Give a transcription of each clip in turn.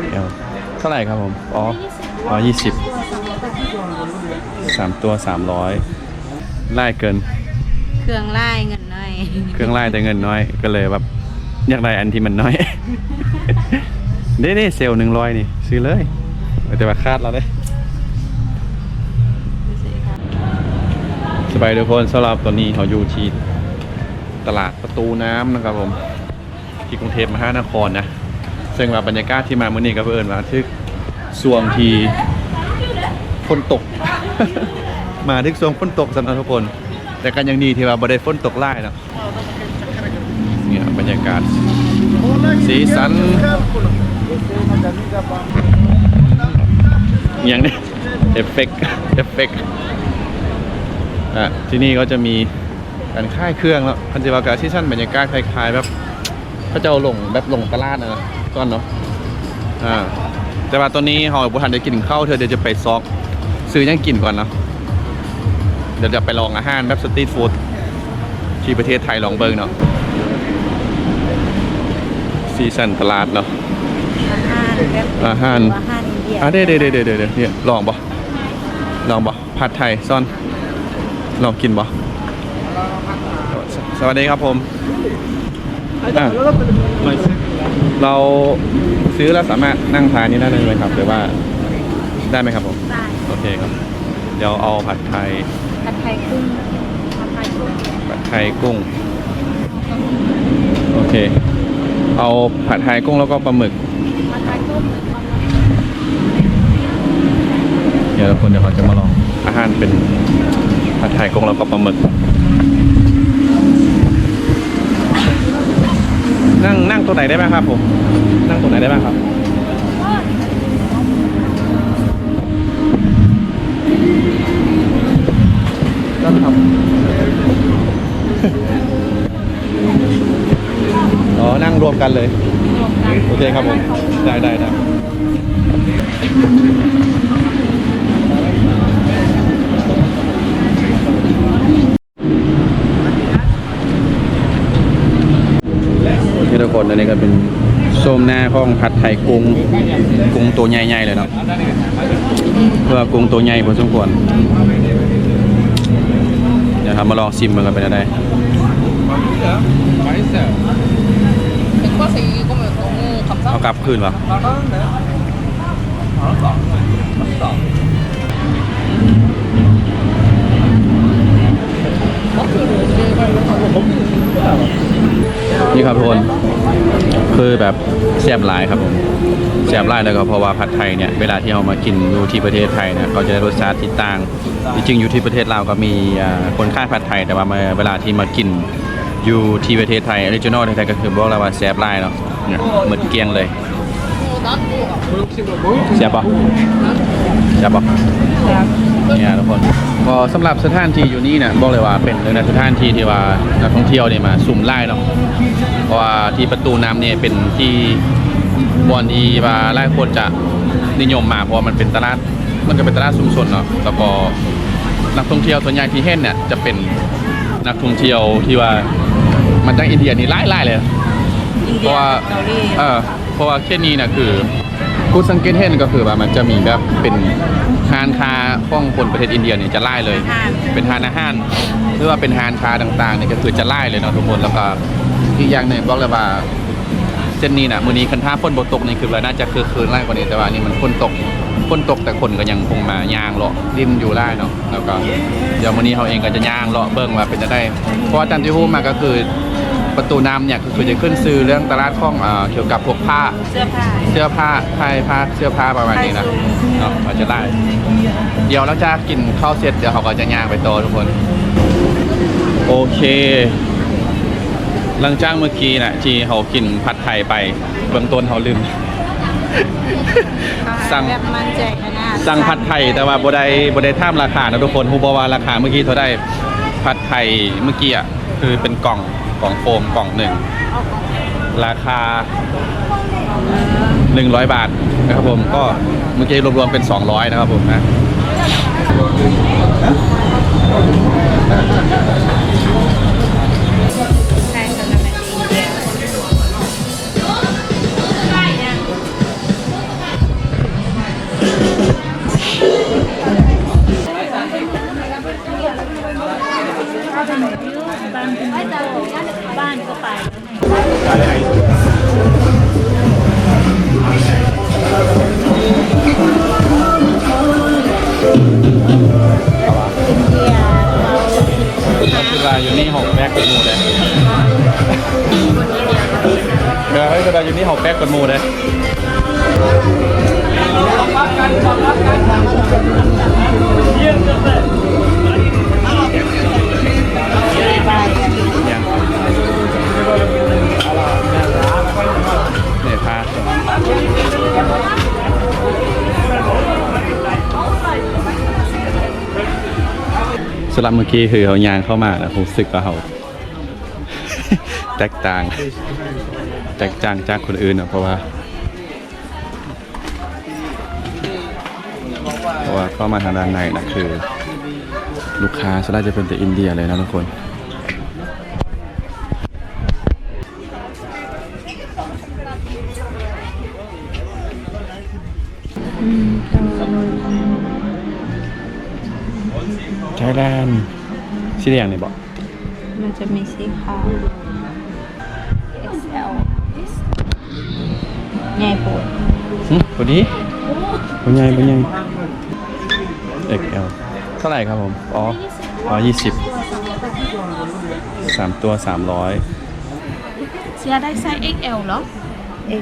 XL เท่าไหร่ครับผม อ๋ออ๋อยี่สิบสามตัวสามร้อยไล่เกิน เครื่องไล่เงินน้อย เครื่องไล่แต่เงินน้อย ก็เลยแบบอยากได้อันที่มันน้อยเด้เด้เซลล์หนึ่งร้อยนี่ ซื้อเลยแต่ว่าคาดเราได้สบายทุกคนสำหรับตอนนี้เขาอยู่ที่ตลาดประตูน้ำนะครับผม ที่กรุงเทพมหานครนะ ซึ่งว่าบรรยากาศที่มาเมื่อนี้ก็เพิ่นว่าทึกส่วงทีฝนตก มาทึกส่วงฝนตกสำหรับทุกคน แต่กันยังดีที่ว่าบ่ได้ฝนตกไล่เนาะเนี่ยบรรยากาศ สีสันอย่างนี้เอฟเฟกต์เอฟเฟกต์อะที่นี่ก็จะมีการค่ายเครื่องแล้วพันธิวากาซีซั่นบรรยากาศคล้ายๆแบบพระเจ้าหลงแบบหลงตลาดนะนะ ก้อนเนาะอ่าแต่ว่าตอนนี้หอยบุทันได้กินข้าวเธอเดี๋ยวจะไปซอก ซื้อยังกินก่อนเนาะเดี๋ยวจะไปลองอาหารแบบสตรีทฟู้ดที่ประเทศไทยลองเบิ่งเนาะซีซันตลาดเนาะอาหารแบบอาหารอาหารอินเดียอะเดี๋ยวเดี๋ยวเดี๋ยวเดี๋ยวเดี๋ยวเนี่ยลองบ่ลองบ่ผัดไทยซ่อนลองกินบ่สสวัสดีครับผมอะ เราซื้อแล้วสามารถนั่งทานนี่ได้เลยไหมครับ หรือว่าได้ไหมครับผม ได้โอเคครับ เดี๋ยวเอาผัดไทย ผัดไทยกุ้งผัดไทยกุ้งผัดไทยกุ้ง โอเค เอาผัดไทยกุ้งแล้วก็ปลาหมึก ผัดไทยกุ้งเดี๋ยวทุกคนเดี๋ยวเขาจะมาลองอาหารเป็นผัดไทยกุ้งแล้วก็ปลาหมึก นั่งนั่งตรงไหนได้บ้างครับผมนั่งตรงไหนได้บ้างครับก็ทำอ๋อนั่งรวมกันเลยรวมกันโอเคครับผม ได้ได้ได้ นอันนี้ก็เป็นส้มหน้าข้องผัดไทยกุ้งกุ้งตัวใหญ่ๆเลยเนาะเพื่อกุ้งตัวใหญ่พอสมควรเดี๋ยวทำมาลองชิมมันกันไปได้เอากลับคืนวะผม แบบแซ่บหลายครับผมแซ่บหลายแล้วก็เพราะว่าผัดไทยเนี่ยเวลาที่เรามากินอยู่ที่ประเทศไทยเนี่ยเขาจะได้รสชาติที่ต่างจริงอยู่ที่ประเทศลาวก็มีคนค่าผัดไทยแต่ว่าเวลาที่มากินอยู่ที่ประเทศไทยออริจินอลไทยก็คือบอกแล้วว่าแซ่บหลายเนาะเหมือนเกลียงเลยแซ่บปะแซ่บปะเนี่ยทุกคนก็สำหรับสถานที่อยู่นี่เนี่ยบอกเลยว่าเป็นเลยนะสถานที่ที่ว่านักท่องเที่ยวเนี่ยมาสุ่มไล่เนาะ เพราะว่าที่ประตูน้ำเนี่ยเป็นที่บอนที่ว่าหลายคนจะนิยมมาเพราะว่ามันเป็นตลาดมันก็เป็นตลาดชุมชนเนาะแล้วก็นักท่องเที่ยวส่วนใหญ่ที่เห็นเนี่ยจะเป็นนักท่องเที่ยวที่ว่ามันจากอินเดียนี่ไล่ๆเลยอินเพเดียราะว่าเกาหลีเออเพราะว่าแค่นี้นะคือกูสังเกตเห็นก็คือว่ามันจะมีแบบเป็นฮานคาของคนประเทศอินเดียเนี่ยจะไล่เลย เป็นฮานอาหารหรือว่าเป็นฮานคาต่างๆเนี่ยก็คือจะไล่เลยเนาะทุกคนแล้วก็ อีกอย่างหนึ่งบอกเลยว่าเส้นนี้นะมือนี้คันท่าฝนบตกนี่คือว่าน่าจะคือคืนไล่กว่านี้แต่ว่านี่มันฝนตกฝนตกแต่คนก็ยังคงมายางเลาะริมอยู่ได้เนาะแล้วก็เดี๋ยวมือนี้เขาเองก็จะยางเลาะเบิ่งว่าเป็นจะได้ เพราะว่าตามที่ฮู้มาก็คือประตูน้ำเนี่ยคือจะขึ้นซื้อเรื่องตลาดของเอ่อเกี่ยวกับพวกผ้าเสื้อผ้าเสื้อผ้าไทยผ้าเสื้อผ้าประมาณนี้นะเนาะเราจะได้ เดี๋ยวเราจะกินข้าวเสร็จเดี๋ยวเขาก็จะย่างไปโตทุกคน โอเค หลังจากเมื่อกี้นะที่เขากินผัดไทยไปเบื้องต้นเขาลืม สั่ง แบบมันใจขนาดสั่งผัดไทยแต่ว่าบ่ได้บ่ได้ท่ามราคานะทุกคนฮู้บ่ว่าราคาเมื่อกี้เท่าได้ผัดไทยเมื่อกี้อะคือเป็นกล่องกล่องโฟมกล่องหนึ่งราคา 100 บาทนะครับผมก็เมื่อกี้รวมๆเป็น 200 นะครับผมนะ เดี๋ยวให้แสดงอยู่นี่หอบแป๊กกันมูเลยเนี่ยพาสลับเมื่อกี้คือเขายางเข้ามาแล้วผมสึกว่าเขา แตกต่าง แตกต่างจากคนอื่นอะเพราะว่าเพราะว่าเข้ามาทางด้านในนะคือ ลูกค้าส่วนใหญ่จะเป็นแต่อินเดียเลยนะทุกคนไทยแลนด์สีแดงนี่บอกมันจะมีสีขาว ใหญ่ปวดหึตัวนี้ตัวใหญ่ตัวใหญ่ XL เท่าไหร่ครับผม อ๋ออ๋อยี่สิบสามตัวสามร้อยเสียได้ไซส์ XL เหรอ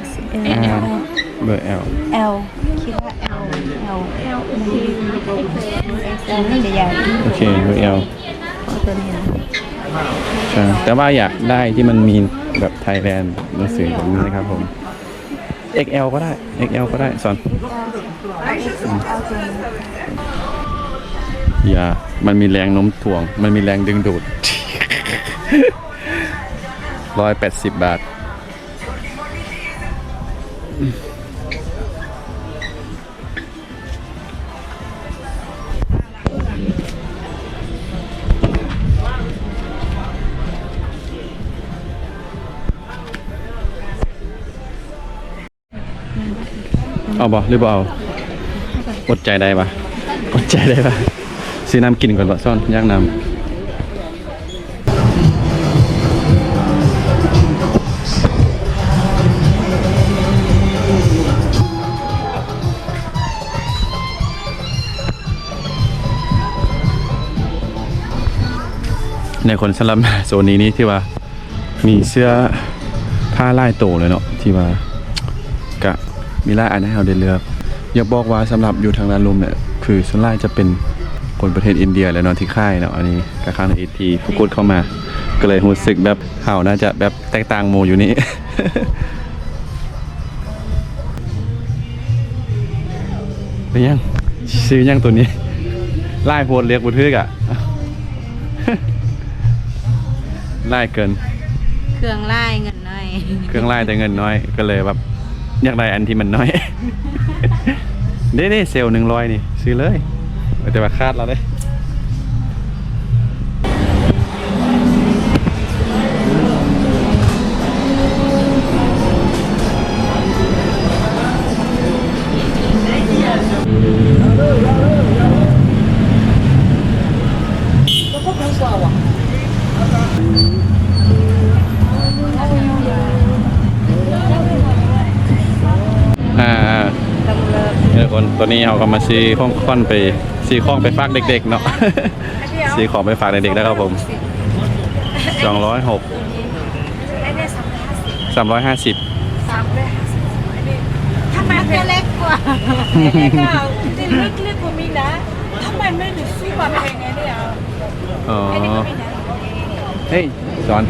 XL อ่าเบอร์ L L คิดว่า L L L มัน XL มันจะใหญ่โอเคเบอร์ L เอาตัวนี้นะใช่แต่ว่าอยากได้ที่มันมีแบบไทยแลนด์หนังสือแบบนี้นะครับผม XL ก็ได้ XL ก็ได้สอนอาตัวนี้อย่า มันมีแรงโน้มถ่วง มันมีแรงดึงดูดร้อยแปดสิบบาท เอาบ่หรือบ่เอาอดใจได้ปะอดใจได้ปะซื้อน้ำกินก่อนบ่ซ่อนย่างน้ำในคนสลับโซนนี้นี่ที่ว่า มีเสื้อผ้าลายโตเลยเนาะที่ว่ากะ มีหลายอันให้เราได้เลือก อยากบอกว่าสำหรับอยู่ทางด้านลมเนี่ยคือส่วนใหญ่จะเป็นคนประเทศอินเดียแหล้วเนาะที่ค่ายเนาะอันนี้กะข้างในอีทีฟุกุดเข้ามา ก็เลยรู้สึกแบบเฮาน่าจะแบบแตกต่างโมอยู่นี่เป็นยังซื้อยังตัวนี้ไล่โพดเรียกบุทึกอะไล่เกิน เครื่องไล่เงินหน่อย เครื่องไล่แต่เงินน้อยก็เลยแบบ อยากได้อันที่มันน้อย เด้เด้เซลล์หนึ่งร้อยนี่ ซื้อเลย แต่ว่าคาดเราได้อ่ เนี่ยคนตัวนี้เราก็มาซื้อข้องค่อนไปซื้อข้องไปฝากเด็กๆเนาะ ซื้อของไปฝากเด็กๆนะครับผมสองร้อยหกสามร้อยห้าสิบทำไมตัวเล็กกว่าที่ลึกๆกว่ามีนะทำไมไม่ถึงซื้อมาแพงไงเนี่ยอ๋อเฮ้ยสอน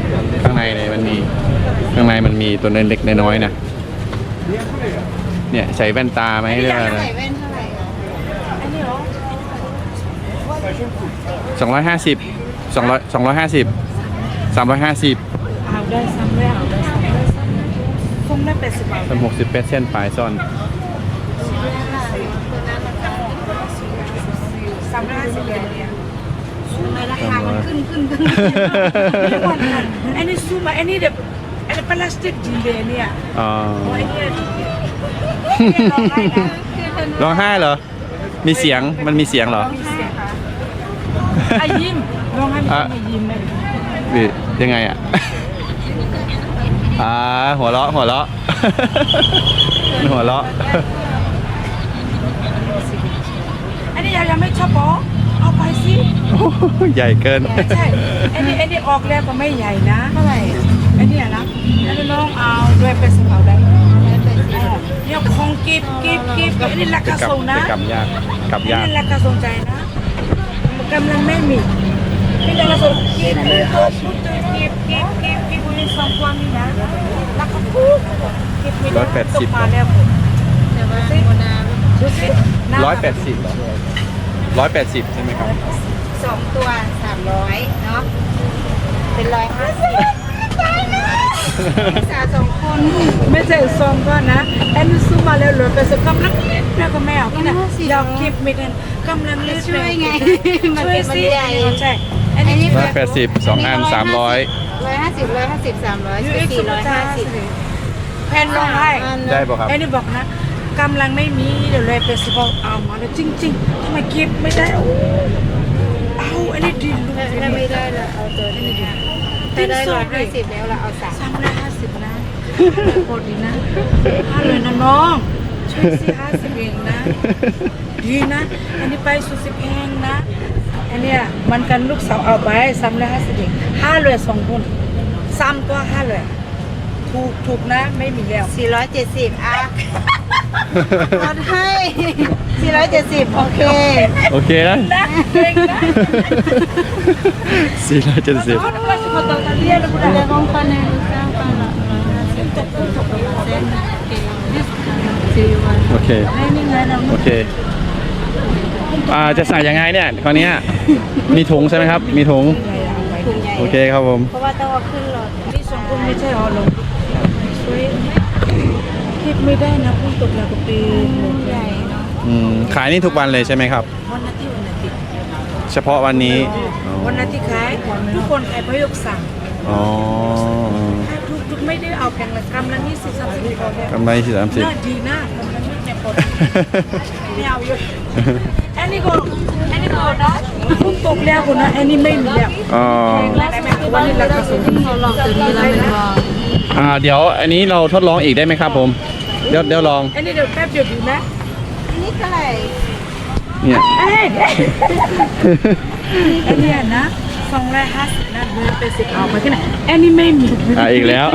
ข้างในเนี่ยมันมี ข้างในมันมีตัวเล็กๆน้อยๆนะ เนี่ยใส่แว่นตาไหมเรื่องอะไรใส่แว่นเท่าไหร่อะอันนี้เหรอสองร้อยห้าสิบสองร้อยสองร้อยห้าสิบสามร้อยห้าสิบเอาได้ซ้ำได้เอาได้ซ้ำได้ซ้ำคงได้แปดสิบบาทสามหกสิบเปอร์เซ็นต์ปลายซ่อนสามร้อยห้าสิบเหรียญเนี่ยไม่ราคามันขึ้นขึ้นขึ้นอันนี้ซูมาอันนี้เด็บอันนี้พลาสติกจริงเลยเนี่ยอ๋อโอ้ยเนี่ย ร้องไห้เหรอ มีเสียง มันมีเสียงเหรอมีเสียงค่ะอะยิ้มลองให้มันอะมียิ้มไหมหรือยังไงอะอ่าหัวเราะหัวเราะหัวเราะอันนี้ยังไม่ชอบบอกเอาไปสิโอ้โหใหญ่เกินใช่อันนี้อันนี้ออกแล้วก็ไม่ใหญ่นะเท่าไหร่อันนี้นะอันนี้น้องเอาด้วยเป็นสเปาได้ แล้วแต่กิบกิบกิบอันนี้ราเป็คานกส่งำนะเป็นกำยากกำยากนี่ราคาส่งใจนะกำลังไม่มีนี่ราคาส่งกิบเลยครับกิบกิบกิบกิบคุณสองความนี่นะราคาถูกกิบไม่ได้ตกมาแล้วผมแต่ว่าโบนาดูสิร้อยแปดสิบร้อยแปดสิบใช่ไหมครับสองตัวสามร้อยเนาะเป็นร้อยห้าสิบ สาวสองคนไม่ใช่ซองก็นะแอนซูมาแล้วเหลือแต่สกำลังเล่นนะก็แมวนี่นะอยากกิบไม่ได้กำลังเล่นช่วยไงมันช่วยเป็นมันสิใหญ่ใช่อันนี้ร้อยแปดสิบสองอันสามร้อยร้อยห้าสิบร้อยห้าสิบสามร้อยยูสี่เอ็กซ์สี่สุร้อยจ้าห้าสิบแพนร้องไห้ได้ป่ะครับอันนี้บอกนะกำลังไม่มีเดี๋ยวเลยไปสิบอกเอามาแล้วจริงๆทำไมกิบไม่ได้โอ้เอาอันนี้ดีลูกถ้าถ้าไม่ได้เราเอาตัวนี้ดี ถ้าได้ร้อยห้าสิบแล้วเราเอาสามสามร้อยห้าสิบนะโคตรดีนะห้าเลยนะน้อง ช่วยสิห้าสิบเองนะ ดีนะ อันนี้ไปสุดสิบแพงนะ อันเนี้ยมันกันลูกสาวเอาไปสามร้อยห้าสิบเองห้าเลยสองคนสามตัวห้าเลย ถูกถูกนะไม่มีแล้วสี่ร้อยเจ็ดสิบอะลดให้สี่ร้อยเจ็ดสิบโอเค โอเคนะนะเก่งนะสี่ร้อยเจ็ดสิบเขาต้องมาสมัครตอนเรียนแล้วกูได้เดี๋ยวกองพันเนี่ยเก้าพันละร้อยห้าสิบเซ็นสี่วันโอเคไม่นี่ไงเราโอเค อ่า จะใส่ยังไงเนี่ยคราวเนี้ยมีถุงใช่ไหมครับ มีถุงถุงใหญ่โอเคครับผม เพราะว่าต้องเอาขึ้นรถนี่สองค นไม่ใช่หรอลงช่วยคิดไม่ได้นะพุ่งตกแล้วก็ปีนใหญ่เนาะอืมขายนี่ทุกวันเลยใช่ไหมครับ วันอาทิตย์วันอาทิตย์เฉพาะวันนี้วันอาทิตย์ขายทุกคนขายพยกสั่งอ๋อทุกทุกไม่ได้เอาแพงละกำละยี่สิบสามสิบพอแล้วกำไรสี่สามสิบน่าดีนะกำละนิดเนี่ยพอไม่เอาเยอะอันนี้ก็อันนี้ก็นะพุ่งตกแล้วคนนะอันนี้ไม่มีแล้วอ๋อได้ไหมวันนี้ราคาสูงเราลองตัวนี้แล้วเป็นว่า อ่าเดี๋ยวอันนี้เราทดลองอีกได้ไหมครับผม เดี๋ยวเดี๋ยวลอง อันนี้เดี๋ยวแป๊บเดียวดูนะอันนี้เท่าไหร่เนี่ยเอ้ยอันเนี้ยนะสองร้อยห้าสิบนะเดินไปสิบเอาไปที่ไหนอันนี้ไม่มีอะอีกแล้ว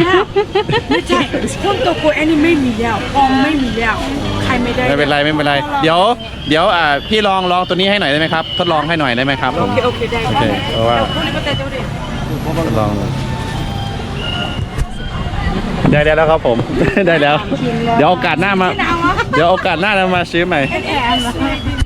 ไม่ใช่พุ่งตกกูอันนี้ไม่มีแล้วกองไม่มีแล้ว ใครไม่ได้ไม่เป็นไรไม่เป็นไร เดี๋ยว เดี๋ยวอ่าพี่ลองลองตัวนี้ให้หน่อยได้ไหมครับ ทดลองให้หน่อยได้ไหมครับผโอมเคโอเคได้โอเคเพราะว่าดี๋ยพรุ่งนี้ก็แต่เจ้าเด็กทดลองหน่อย ได้ได้แล้วครับผม ได้แล้ว เดี๋ยวโอกาสหน้ามา เดี๋ยวโอกาสหน้าเรามาซื้อใหม่ แอนแอนสวยดี